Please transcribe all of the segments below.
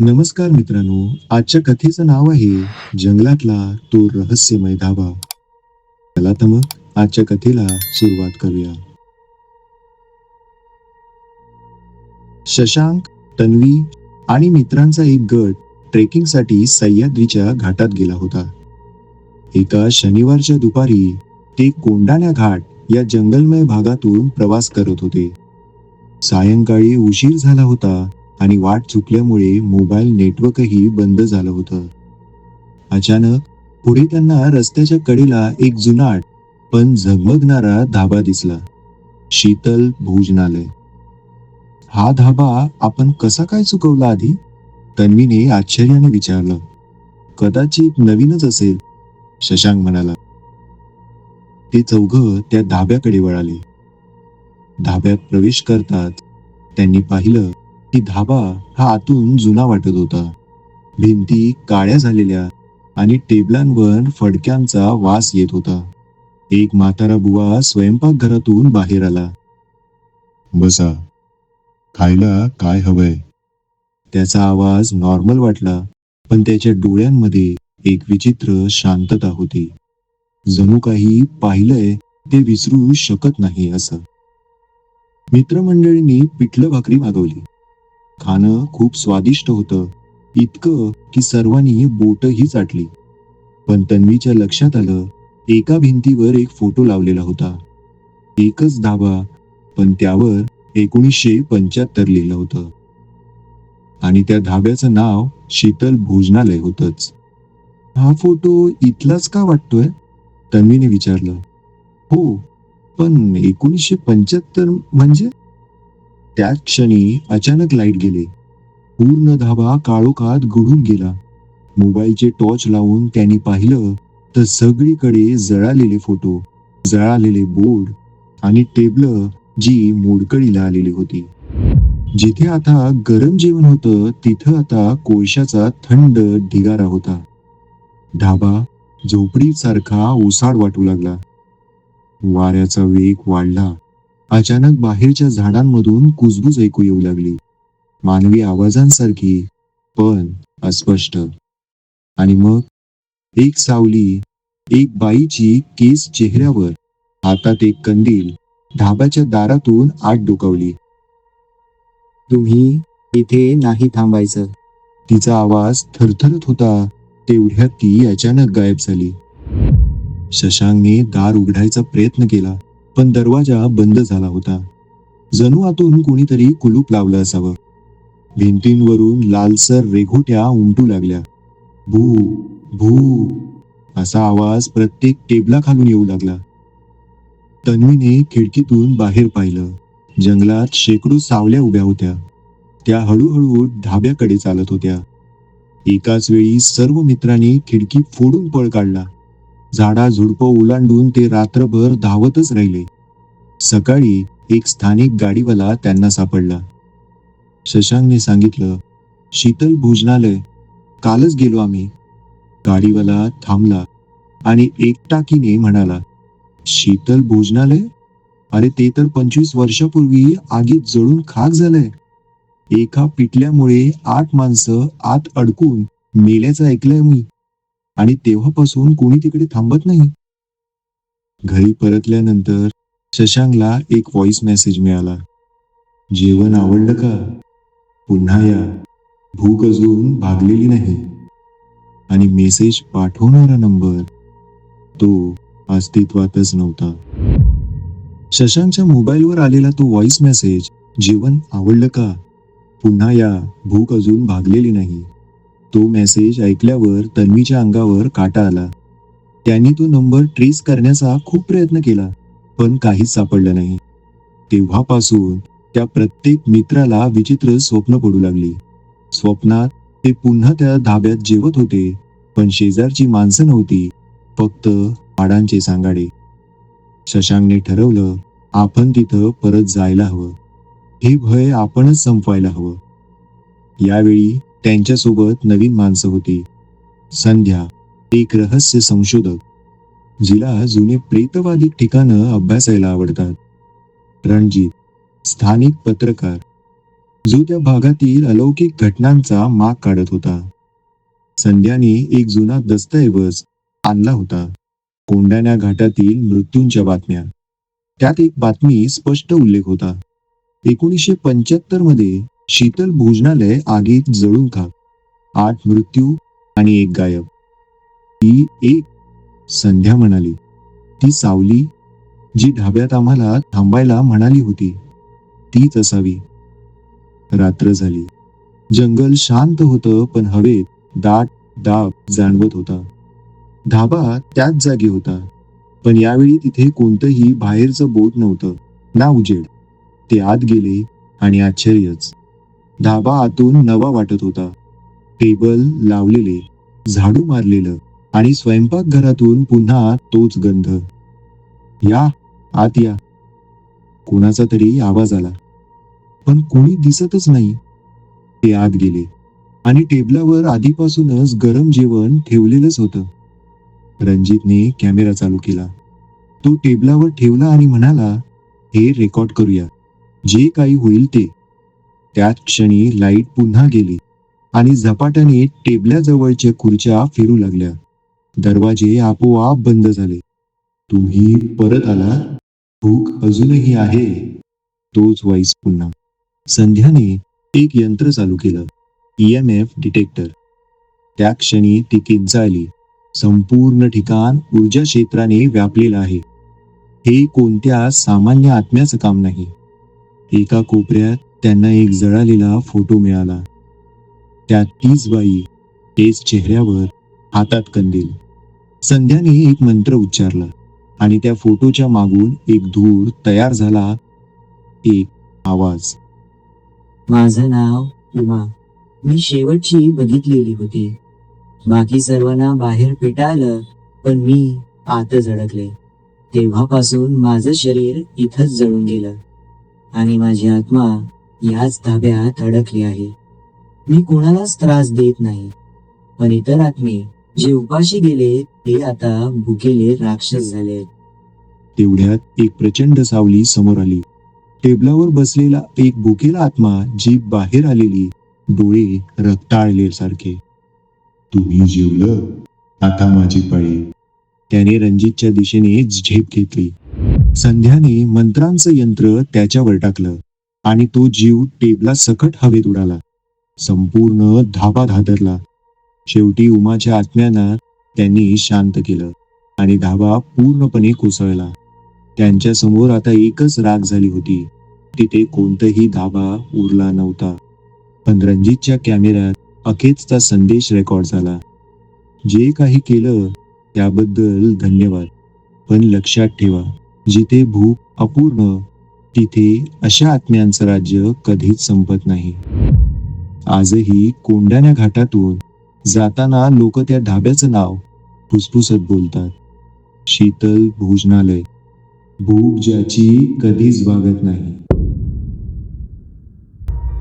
नमस्कार मित्रांनो आजच्या कथेचं नाव आहे जंगलातला तो रहस्यमय धाबा चला तर मग आजच्या कथेला सुरुवात करूया. शशांक तन्वी आणि मित्रांचा एक गट ट्रेकिंगसाठी सह्याद्रीच्या घाटात गेला होता. एका शनिवारच्या दुपारी ते कोंडाण्या घाट या जंगलमय भागातून प्रवास करत होते. सायंकाळी उशीर झाला होता आणि वाट चुकल्यामुळे मोबाईल नेटवर्कही बंद झालं होतं. अचानक पुढे त्यांना रस्त्याच्या कडेला एक जुनाट पण झगमगणारा धाबा दिसला. शीतल भोजनालय. हा धाबा आपण कसा काय चुकवला आधी? तन्वीने आश्चर्याने विचारलं. कदाचित नवीनच असेल शशांक म्हणाला. ते चौघ त्या धाब्याकडे वळाले. धाब्यात प्रवेश करतात त्यांनी पाहिलं की धाबा हा आतून जुना वाटत होता. भिंती काळ्या झालेल्या आणि टेबलांवर फडक्यांचा वास येत होता. एक म्हातारा बुवा स्वयंपाकघरातून बाहेर आला. बसा. खायला काय हवंय? त्याचा आवाज नॉर्मल वाटला पण त्याच्या डोळ्यांमध्ये एक विचित्र शांतता होती. जणू काही पाहिलंय ते विसरू शकत नाही असं. मित्रमंडळींनी पिठलं भाकरी मागवली. खाणं खूप स्वादिष्ट होतं. इतकं की सर्वांनी बोटही चाटली. पण तन्वीच्या लक्षात आलं एका भिंतीवर एक फोटो लावलेला होता. एकच धाबा पण त्यावर एकोणीसशे पंच्याहत्तर लिहिलं होतं. आणि त्या धाब्याचं नाव शीतल भोजनालय होतच. हा फोटो इथलाच का वाटतोय? तन्वीने विचारलं. हो पण एकोणीसशे पंच्याहत्तर म्हणजे? त्याच क्षणी अचानक लाइट गेले. पूर्ण धाबा काळोखात गुढून गेला. मोबाईलचे टॉर्च लावून त्यांनी पाहिलं तर सगळीकडे जळालेले फोटो जळालेले बोर्ड आणि टेबल जी मोडकळीला आलेली होती. जिथे आता गरम जेवण होतं तिथं आता कोळशाचा थंड ढिगारा होता. ढाबा झोपडीसारखा ओसाड वाटू लागला. वाऱ्याचा वेग वाढला. अचानक बाहेरच्या झाडांमधून कुजबूज ऐकू येऊ लागली. मानवी आवाजांसारखी पण अस्पष्ट. आणि मग? एक सावली एक बाईची केस चेहऱ्यावर हातात एक कंदील ढाब्याच्या दारातून आत डोकावली. तुम्ही इथे नाही थांबायचं. तिचा आवाज थरथरत होता तेवढ्यात ती अचानक गायब झाली. शशांकने दार उघडायचा प्रयत्न केला. पण दरवाजा बंद झाला होता. जणू आतून कोणीतरी कुलूप लावलं असावं. भिंतींवरून लालसर रेघोट्या उमटू लागल्या. भू भू असा आवाज प्रत्येक टेबलाखालून येऊ लागला. तन्वीने खिडकीतून बाहेर पाहिलं. जंगलात शेकडो सावल्या उभ्या होत्या. त्या हळूहळू धाब्याकडे चालत होत्या. एकाच वेळी सर्व मित्रांनी खिडकी फोडून पळ काढला. झाडा झुडपं ओलांडून ते रात्रभर धावतच राहिले. सकाळी एक स्थानिक गाडीवाला त्यांना सापडला. शशांकने सांगितलं शीतल भोजनालय कालच गेलो आम्ही. गाडीवाला थांबला आणि एकटाकीने म्हणाला शीतल भोजनालय? अरे ते तर पंचवीस वर्षापूर्वी आगीत जळून खाक झालंय. एका पिटल्यामुळे आठ माणसं आत अडकून मेल्याचं ऐकलंय मी. आणि तेव्हापासून कोणी तिकडे थांबत नाही. घरी परतल्यानंतर शशांकला एक व्हॉइस मेसेज मिळाला. जेवण आवडलं का? पुन्हा या. भूक अजून भागलेली नाही. आणि मेसेज पाठवणारा नंबर तो अस्तित्वातच नव्हता. शशांकच्या मोबाईलवर आलेला तो व्हॉइस मेसेज जेवण आवडलं का? पुन्हा या. भूक अजून भागलेली नाही. तो मेसेज ऐकल्यावर तन्वीच्या अंगावर काटा आला. त्यांनी तो नंबर ट्रेस करण्याचा खूप प्रयत्न केला पण काहीच सापडलं नाही. तेव्हापासून त्या प्रत्येक मित्राला विचित्र स्वप्न पडू लागली. स्वप्नात ते पुन्हा त्या धाब्यात जेवत होते पण शेजारची माणसं नव्हती फक्त हाडांचे सांगाडे. शशांकने ठरवलं आपण तिथं परत जायला हवं. हे भय आपणच संपवायला हवं. यावेळी त्यांच्यासोबत नवीन माणसं होती. संध्या एक रहस्य संशोधक जिला जुने प्रेतवादी ठिकाणं अभ्यासायला आवडतात. रणजित स्थानिक पत्रकार जो त्या भागातील अलौकिक घटनांचा माग काढत होता. संध्याने एक जुना दस्तऐवज आणला होता. कोंडाण्या घाटातील मृत्यूंच्या बातम्या. त्यात एक बातमी स्पष्ट उल्लेख होता. एकोणीसशे पंच्याहत्तरमध्ये शीतल भोजनालय आगीत जळून खा आठ मृत्यू आणि एक गायब. ती एक संध्या म्हणाली. ती सावली जी ढाब्यात आम्हाला थांबायला म्हणाली होती तीच असावी रात्र झाली. जंगल शांत होतं पण हवेत दाट दाब जाणवत होता. धाबा त्याच जागी होता पण यावेळी तिथे कोणतंही बाहेरचं बोट नव्हतं. ना उजेड. ते आत गेले आणि आश्चर्यच. धाबा आतून नवा वाटत होता. टेबल लावलेले झाडू मारलेलं आणि स्वयंपाकघरातून पुन्हा तोच गंध. या आत या. कोणाचा तरी आवाज आला. पण कोणी दिसतच नाही. ते आत गेले आणि टेबलावर आधीपासूनच गरम जेवण ठेवलेलंच होतं. रणजितने कॅमेरा चालू केला. तो टेबलावर ठेवला आणि म्हणाला हे रेकॉर्ड करूया. जे काही होईल ते. त्याच क्षणी लाइट पुन्हा गेली आणि झपाट्याने टेबल्याजवळच्या खुर्च्या फिरू लागल्या. दरवाजे आपोआप बंद झाले. तुम्ही परत आला? भूक अजूनही आहे. तोच वाईस पुन्हा. संध्याने एक यंत्र चालू केलं. E M F detector. त्या क्षणी ती किंचाळली. संपूर्ण ठिकाण ऊर्जा क्षेत्राने व्यापलेलं आहे. हे कोणत्या सामान्य आत्म्याचं काम नाही. एका कोपऱ्यात त्यांना एक जळालेला फोटो मिळाला. त्यात तीच बाई तेच चेहऱ्यावर हातात कंदील. संध्याने एक मंत्र उच्चारला आणि त्या फोटोच्या मागून एक धूर तयार झाला एक आवाज. माझं नाव उमा. मी शेवटची बघितलेली होती. बाकी सर्वांना बाहेर पेटाळलं पण मी आतच अडकले. तेव्हापासून माझं शरीर इथंच जळून गेलं आणि माझी आत्मा याच धाब्यात अडकली आहे. मी कोणालाच त्रास देत नाही. पण इतर आत्मे जे उपाशी गेले ते आता भुकेले राक्षस झाले. तेवढ्यात एक प्रचंड सावली समोर आली. टेबलावर बसलेला एक भुकेला आत्मा जीभ बाहेर आलेली डोळे रक्ताळले सारखे. तुम्ही जेवलं आता माझी पाळी. त्याने रणजितच्या दिशेने झेप घेतली. संध्याने मंत्रांचं यंत्र त्याच्यावर टाकलं. आणि तो जीव टेबला सकट हवेत उडाला. संपूर्ण धाबा धादरला शेवटी उमाच्या आत्म्यांना त्यांनी शांत केलं आणि धाबा पूर्णपणे कोसळला. त्यांच्यासमोर आता एकच राग झाली होती. तिथे कोणताही धाबा उरला नव्हता. पण रणजितच्या कॅमेऱ्यात अखेरचा संदेश रेकॉर्ड झाला. जे काही केलं त्याबद्दल धन्यवाद. पण लक्षात ठेवा जिथे भूक अपूर्ण तिथे अशा आत्म्यांचं राज्य कधीच संपत नाही. आजही कोंडाण्या घाटातून जाताना लोक त्या ढाब्याचं नाव फुसफुसत बोलतात. शीतल भोजनालय. भूक ज्याची कधीच भागत नाही.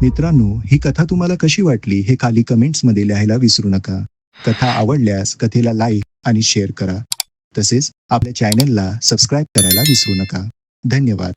मित्रांनो ही कथा तुम्हाला कशी वाटली हे खाली कमेंट्समध्ये लिहायला विसरू नका. कथा आवडल्यास कथेला लाईक आणि शेअर करा. तसेच आपल्या चॅनलला सबस्क्राईब करायला विसरू नका. धन्यवाद.